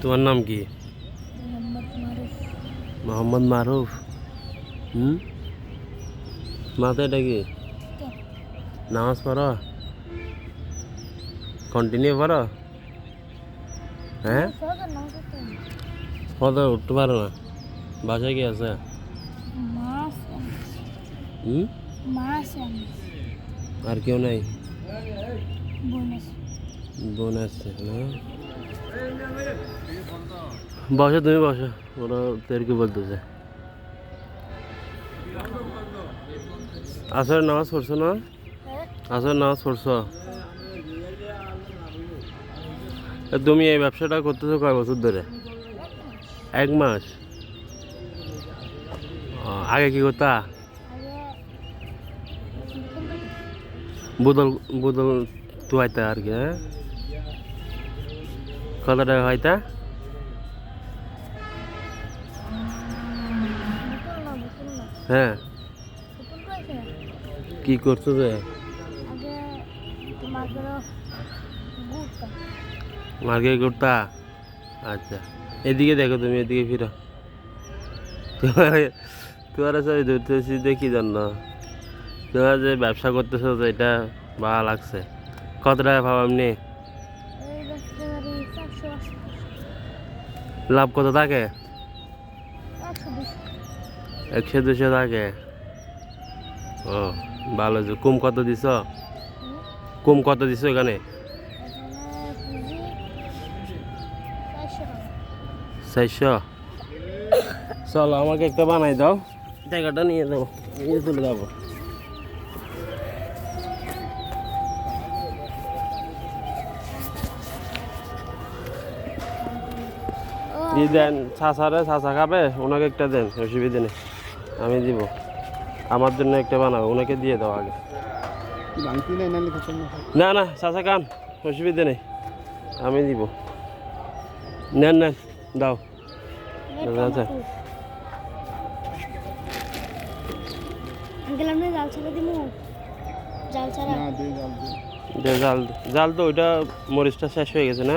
তোমার নাম কি মোহাম্মদ মারুফ মোহাম্মদ মারুফ হুম মাথায় ডাকি নামাজ পড়ো কন্টিনিউ করো হ্যাঁ সরকার নাম করতে কত উঠতে পারো না বাসায় কি আছে মাছ হুম মাছ আর কেউ নাই বোনাস বোন আসছে না বসো, তুমি বসো। ওরা তেরকে বলতেছে। আসর নামাজ পড়ছো না? আসর নামাজ পড়ছো? তুমি এই ব্যবসাটা করতেছো কয় বছর ধরে? এক মাস? আগে কি করতা? বোতল বোতল তুয়াইতা আর কি হ্যাঁ? কত টাকা হ্যাঁ বুকুল কইছে কি করছ যে? মার্কেট করতা? আচ্ছা। এদিকে দেখো তুমি, এদিকে ফিরো। তোমার তোমার সব ধরতেছি দেখি জান তোমার যে ব্যবসা করতেছো এটা ভালো লাগছে। কত টাকা পাবো এমনি এই ব্যস্ত বাড়ি চারশো আশি লাভ কত থাকে? একশো দুশো থাকে। ও, ভালো কুম কত দিছ? কুম কত এখানে এখানে? চারশো। চলো, আমাকে একটা বানাই দাও। জায়গাটা নিয়ে যাব নিয়ে চলে যাব। ও দেন ছাসারে ছাসা খাবে? ওনাকে একটা দেন অসুবিধা নেই আমি দিব। আমার জন্য একটা বানাবো ওনাকে দিয়ে দাও আগে। না না চাচা খান অসুবিধা নেই আমি দিব। নেন নেন দাও। জাল জাল তো ওইটা মরিচটা শেষ হয়ে গেছে না?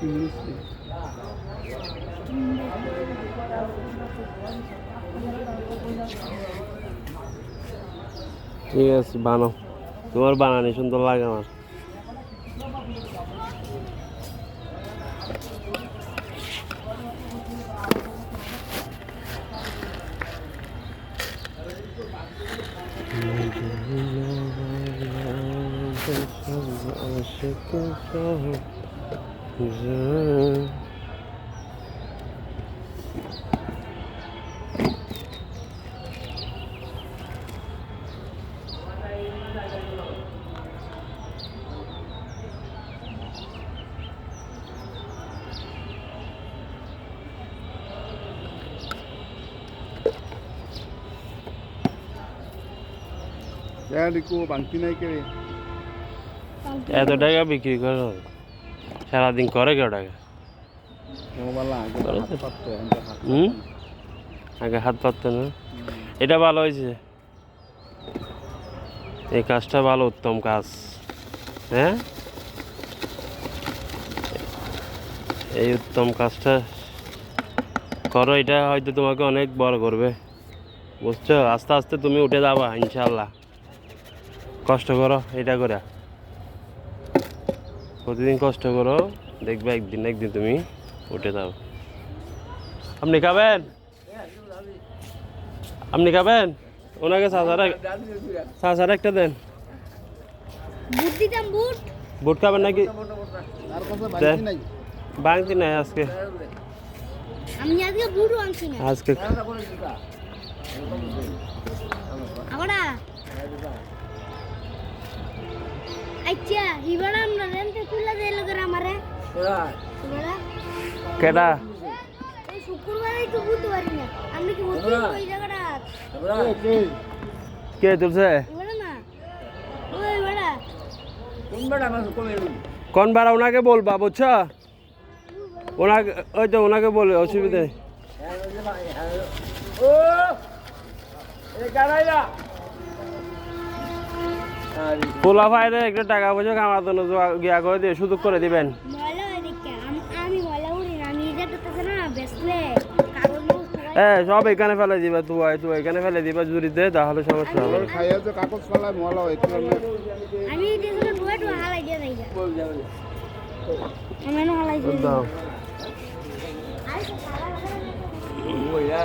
ঠিক আছে বানাও তোমার বানানি সুন্দর লাগে আমার। দেখো বাংতি নাই কে এত টাকা বিক্রি করো সারাদিন করে কেউ টাকা হুম? আগে হাত পাততো না? এটা ভালো হয়েছে এই কাজটা ভালো, উত্তম কাজ। হ্যাঁ? এই উত্তম কাজটা করো, এটা হয়তো তোমাকে অনেক বড় করবে। বুঝছ? আস্তে আস্তে তুমি উঠে যাবা ইনশাল্লাহ কষ্ট করো, এটা করে প্রতিদিন কষ্ট করো দেখবে একদিন একদিন তুমি উঠে যাও। আপনি খাবেন? আপনি খাবেন? ওনাকে চাচারা একটা দেন। বুট খাবেন নাকি? বাংতি নাই আজকে। আজকে আচ্ছা হিবাড়া আমরা রেন্টে লোকের আমারে হিবাড়া কেডা এই শুক্রবারে তো বুঝতে পারি না আপনি কি বুঝতে ওই জায়গাটা কে তুলছে কোন বার ওনাকে বলবা বুঝছ ওনাকে ওই তো ওনাকে বলে অসুবিধা নেই পোলা ভাইরে একটু টাকা পয়সা কামার জন্য গিয়া করে দিয়ে সুযোগ করে দিবেন। হয়ে না না সব এখানে ফেলে দিবা তুই তুই এখানে ফেলে দিবা জুড়িতে তাহলে সমস্যা হবে। খাইয়া যে কাগজ ফালাই মহলা হয় আমি দেখলে ডুয়া ডুয়া হালাই দিয়ে যাই। আমি এনে হালাই দিয়ে দাও। আমার ময়লা ফেলা কাগজ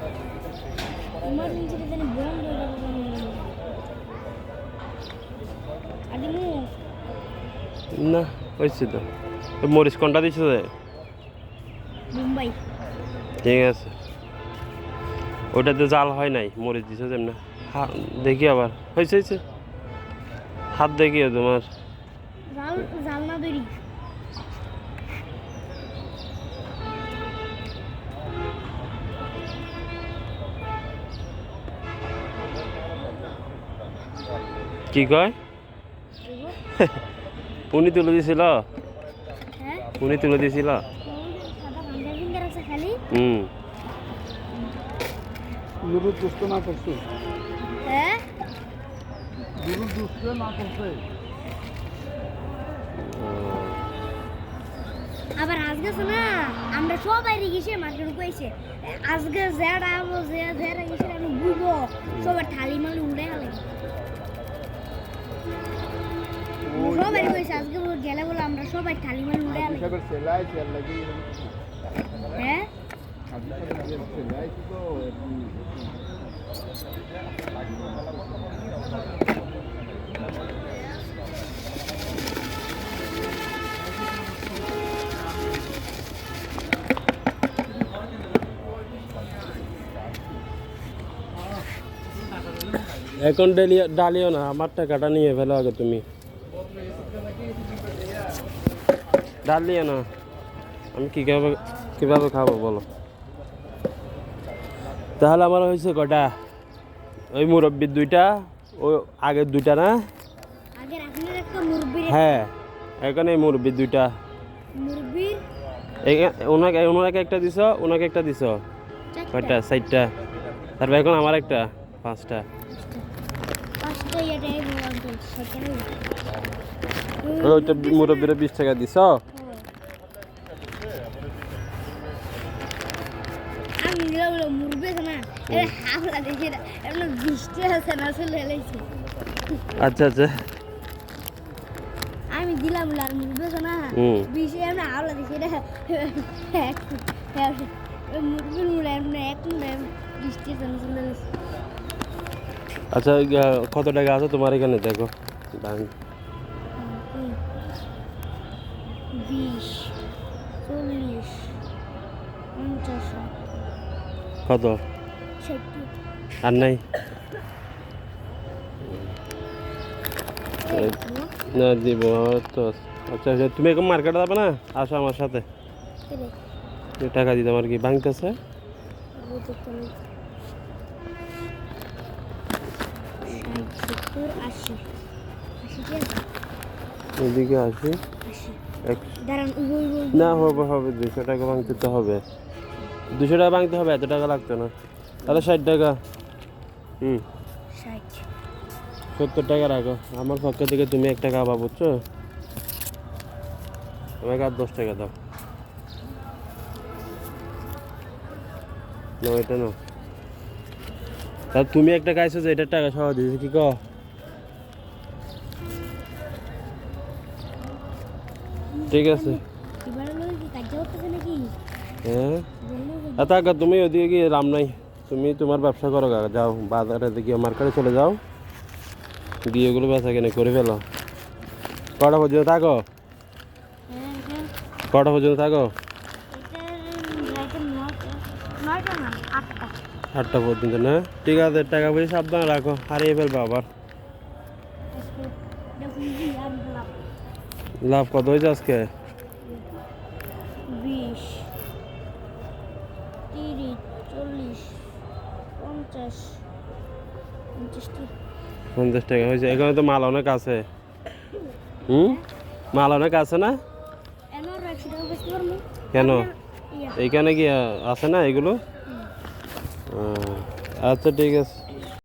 হয়ে যাবে আদিমু না। হয়েছে তো। ওই মরিচ কোনটা দিচ্ছে? মুম্বাই। ঠিক আছে। ওটাতে জাল হয় নাই মরিচ দিছে যেমন। দেখি আবার। হয়েছে হয়েছে। হাত দেখিও তোমার। জাল কি কয়? উনি তুলে দিছিল? হ্যাঁ উনি তুলে দিছিল? সাদা ভাঙ্গা ফিঙ্গার আছে খালি হুম। নুরুর দুষ্ট না করছে? হ্যাঁ? নুরুর দুষ্ট না করছে? আবার আজকে না আমরা সবাই গেছি মার্কেট কইছে আজকে জেড আবো যে জেড গেছে আমি বুঝব। সবার থালি মালি উড়ে গেলে। সবাই কইছে আজকে গেলে বলে আমরা সবাই থালি মালি উড়ে গেলে হিসাবের সেলাই সেল লাগি হ্যাঁ? এখন ডালিও ডালিও না আমার টাকাটা নিয়ে ফেলো আগে তুমি। ডালিও না আমি কীভাবে কীভাবে খাব বলো তাহলে আমার হয়েছে কটা ওই মুরব্বির দুইটা ওই আগের দুইটা না হ্যাঁ এখন এই মুরব্বির দুইটা ওনাকে ওনাকে একটা দিছ ওনাকে একটা দিছ কয়টা চারটা তারপর এখন আমার একটা পাঁচটা ওইটা মুরব্বিরে বিশ টাকা দিছ আমি আচ্ছা আচ্ছা। আমি দিলাম আর না। বৃষ্টি এমন হাফলা দেখে এটা মুরব্বির মুড়ে এমন এক মুড়ে বৃষ্টি আচ্ছা কত টাকা আছে তোমার এখানে দেখো। বিশ চল্লিশ পঞ্চাশ কত? আর নাই? না দিব তো আচ্ছা আচ্ছা তুমি এখন মার্কেটে যাবে না? আসো আমার সাথে। টাকা দিতে আমার কি আছে? এদিকে আসি। না হবে হবে দুশো টাকা ভাঙতে তো হবে। দুশো টাকা ভাঙতে হবে এত টাকা লাগতো না। তাহলে ষাট টাকা। হুম। সত্তর টাকা রাখো। আমার পক্ষ থেকে তুমি এক টাকা পাবো বুঝছ? আমাকে আর দশ টাকা দাও। নাও এটা নাও। তা তুমি একটা খাইছো যে এটার টাকা সহ দিয়েছি কি কো ঠিক আছে। হ্যাঁ? আর তাকা তুমি ওদিকে গিয়ে রাম নাই। তুমি তোমার ব্যবসা করো যাও, বাজারে গিয়ে মার্কেটে চলে যাও। গিয়ে ওগুলো বেচা কেনে করে ফেলো। কটা পর্যন্ত থাকো? কটা পর্যন্ত থাকো? আটটা পর্যন্ত না? ঠিক আছে, টাকা পয়সা সাবধানে রাখো, হারিয়ে ফেলব আবার আছে ইজি আর লাভ লাভ কত হয়েছে আজকে? বিশ তিরিশ চল্লিশ পঞ্চাশ পঞ্চাশ টাকা হয়েছে। এখানে তো মাল অনেক আছে। হুম? মাল অনেক আছে না? কেন এইখানে কি আছে না এগুলো? আচ্ছা ঠিক আছে।